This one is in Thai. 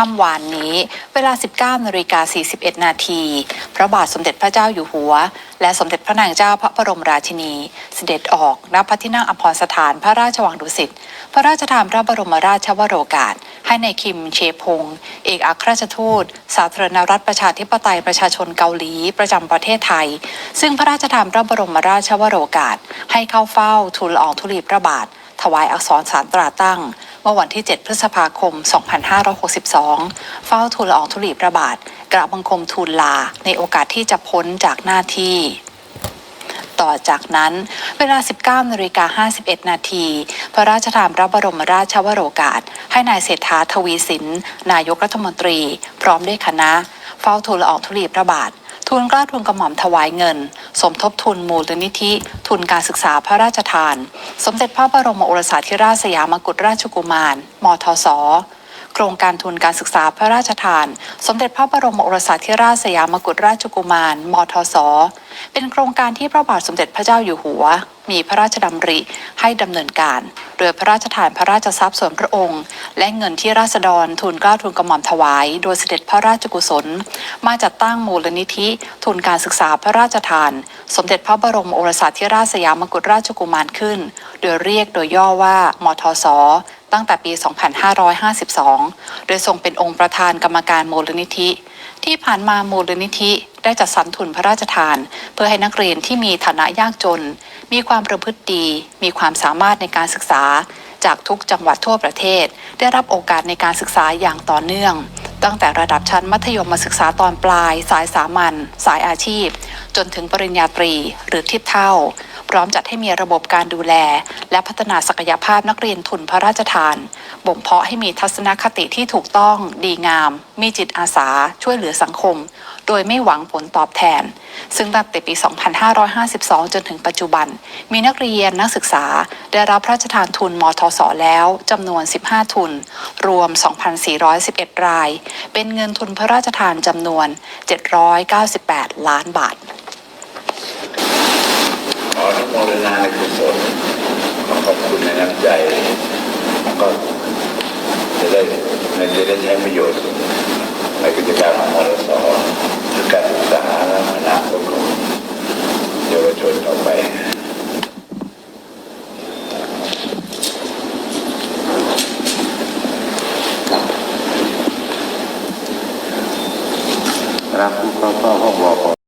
ค่ำวานนี้ เวลา 19นาฬิกา41 นาที พระบาทสมเด็จพระเจ้าอยู่หัว และสมเด็จพระนางเจ้าพระบรมราชินี เสด็จออกณพระที่นั่งอภรสถานพระราชวังดุสิต พระราชทานพระบรมราชวโรกาส ให้ในคิมเชพง เอกอัครราชทูต สาธารณรัฐประชาธิปไตยประชาชนเกาหลีประจำประเทศไทย ซึ่งพระราชทานพระบรมราชวโรกาส ให้เข้าเฝ้าทูลละอองธุลีพระบาท ถวายอักษรสารตราตั้ง เมื่อวันที่ 7 พฤษภาคม 2562 เฝ้าทูลละอองธุลีพระบาทกราบบังคมทูลลาในโอกาสที่จะพ้นจากหน้าที่ต่อจากนั้นเวลา 19นาฬิกา51 นาที พระราชทานพระบรมราชวโรกาส ให้นายเศรษฐาทวีสิน นายกรัฐมนตรี พร้อมด้วยคณะ เฝ้าทูลละอองธุลีพระบาท ทูลกล้าทูลกระหม่อมถวายเงิน สมทบทุนมูลนิธิ ทุนการศึกษาพระราชทาน สมเด็จพระบรมโอรสาธิราชสยามกุฎราชกุมาร มทศ โครงการทุนการศึกษาพระราชทาน สมเด็จพระบรมโอรสาธิราชสยามกุฎราชกุมาร มทศ เป็นโครงการที่พระบาทสมเด็จพระเจ้าอยู่หัว มีพระราชดำริให้ดำเนินการ โดยพระราชทานพระราชทรัพย์ส่วนพระองค์ และเงินที่ราษฎรทุนกล้าทุนกระหม่อมถวาย โดยเสด็จพระราชกุศล มาจัดตั้งมูลนิธิทุนการศึกษาพระราชทาน สมเด็จพระบรมโอรสาธิราชสยามกุฎราชกุมารขึ้น โดยเรียกโดยย่อว่ามทศ ตั้งแต่ปี 2552 โดยทรงเป็นองค์ประธานกรรมการมูลนิธิ ที่ผ่านมามูลนิธิได้จัดสรรทุนพระราชทาน เพื่อให้นักเรียนที่มีฐานะยากจน มีความประพฤติดี มีความสามารถในการศึกษา จากทุกจังหวัดทั่วประเทศ ได้รับโอกาสในการศึกษาอย่างต่อเนื่อง ตั้งแต่ระดับชั้นมัธยมศึกษาตอนปลาย สายสามัญสายอาชีพ จนถึงปริญญาตรีหรือเทียบเท่า พร้อมจัดให้มีระบบการดูแล และพัฒนาศักยภาพนักเรียนทุนพระราชทาน บ่มเพาะให้มีทัศนคติที่ถูกต้อง ดีงาม มีจิตอาสา ช่วยเหลือสังคม โดยไม่หวังผลตอบแทน ซึ่งตั้งแต่ปี 2552 จนถึงปัจจุบัน มีนักเรียนนักศึกษา ได้รับพระราชทานทุนมทศแล้วจำนวน 15 ทุน รวม 2,411 ราย เป็นเงินทุนพระราชทานจำนวน 798 ล้านบาท ออนุโมทนาในกุศลขอขอบคุณในน้ำใจก็จะได้ในจะได้ใช้ประโยชน์ในกิจการของมรสคือการศึกษาและอนาคตของเยาวชนต่อไปรับผู้เข้าเฝ้าห้องรอ